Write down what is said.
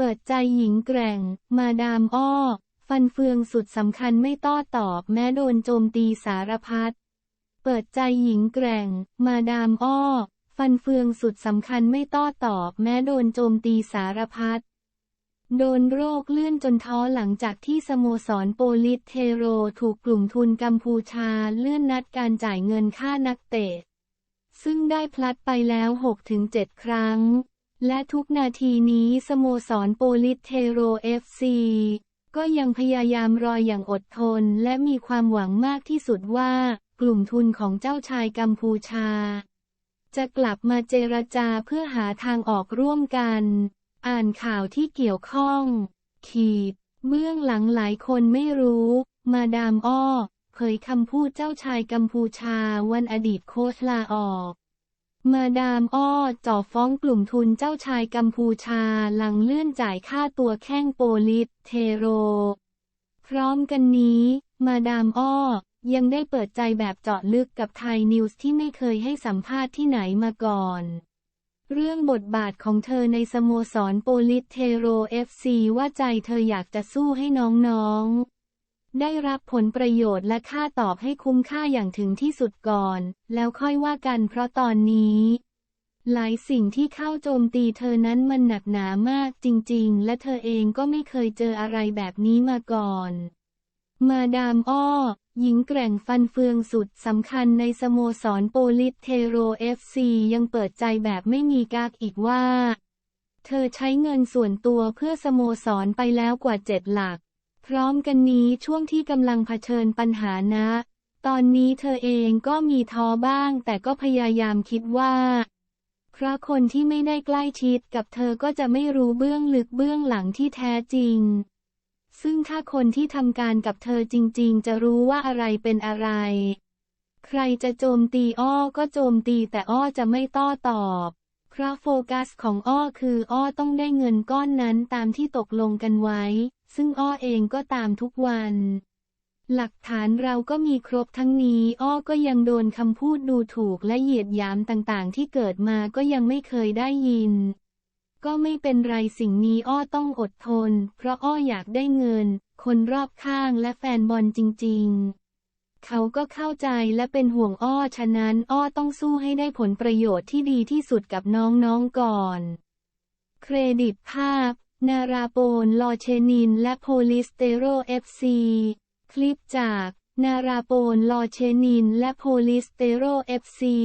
เปิดใจหญิงแกร่ง มาดามอ้อ ฟันเฟืองสุดสำคัญไม่ต้อตอบแม้โดนโจมตีสารพัด เปิดใจหญิงแกร่ง มาดามอ้อ ฟันเฟืองสุดสำคัญไม่ต้อตอบแม้โดนโจมตีสารพัด โดนโรคเลื่อนจนท้อหลังจากที่สโมสรโปลิสเทโรถูกกลุ่มทุนกัมพูชาเลื่อนนัดการจ่ายเงินค่านักเตะ ซึ่งได้พลัดไปแล้ว 6-7 ครั้ง และทุกนาทีนี้สโมสรโปลิสเทโรเอฟซีก็ยังพยายามรออย่างอดทนและมีความหวังมากที่สุดว่า กลุ่มทุนของเจ้าชายกัมพูชา จะกลับมาเจรจาเพื่อหาทางออกร่วมกัน อ่านข่าวที่เกี่ยวข้อง ขีด เบื้องหลังหลายคนไม่รู้ มาดามอ้อ เผยคำพูดเจ้าชายกัมพูชาวันอดีตโค้ชลาออก มาดามอ้อจ่อฟ้องกลุ่มทุนเจ้าชายกัมพูชาหลังเลื่อนจ่ายค่าตัวแข้งโปลิสเทโร พร้อมกันนี้ มาดามอ้อยังได้เปิดใจแบบเจาะลึกกับไทยนิวส์ที่ไม่เคยให้สัมภาษณ์ที่ไหนมาก่อน เรื่องบทบาทของเธอในสโมสรโปลิสเทโรเอฟซีว่าใจเธออยากจะสู้ให้น้องๆ ได้รับผลประโยชน์และค่าตอบให้คุ้มค่าอย่างถึงที่สุดก่อน แล้วค่อยว่ากันเพราะตอนนี้ หลายสิ่งที่เข้าโจมตีเธอนั้นมันหนักหนามากจริง ๆ และเธอเองก็ไม่เคยเจออะไรแบบนี้มาก่อน มาดามอ้อ หญิงแกร่งฟันเฟืองสุดสำคัญในสโมสรโปลิสเทโรเอฟซียังเปิดใจแบบไม่มีกากอีกว่า เธอใช้เงินส่วนตัวเพื่อสโมสรไปแล้วกว่าเจ็ดหลัก พร้อมกันนี้ช่วงที่กำลังเผชิญปัญหานะ ตอนนี้เธอเองก็มีท้อบ้าง แต่ก็พยายามคิดว่า เพราะคนที่ไม่ได้ใกล้ชิดกับเธอก็จะไม่รู้เบื้องลึกเบื้องหลังที่แท้จริง ซึ่งถ้าคนที่ทำการกับเธอจริง ๆ จะรู้ว่าอะไรเป็นอะไร ใครจะโจมตีอ้อก็โจมตีแต่อ้อจะไม่ต้อตอบเพราะโฟกัสของอ้อคืออ้อต้องได้เงินก้อนนั้นตามที่ตกลงกันไว้ ซึ่งอ้อเองก็ตามทุกวัน หลักฐานเราก็มีครบทั้งนี้ อ้อก็ยังโดนคำพูดดูถูกและเหยียดหยามต่างๆ ที่เกิดมาก็ยังไม่เคยได้ยิน ก็ไม่เป็นไรสิ่งนี้อ้อต้องอดทน เพราะอ้ออยากได้เงิน คนรอบข้างและแฟนบอลจริง ๆเขาก็เข้าใจและเป็นห่วงอ้อ ฉะนั้นอ้อต้องสู้ให้ได้ผลประโยชน์ที่ดีที่สุดกับน้องๆก่อน เครดิตภาพ นาราโปนลอเชนิน และโพลิสเตโรเอฟซีคลิปจาก นาราโปนลอเชนิน และโพลิสเตโรเอฟซี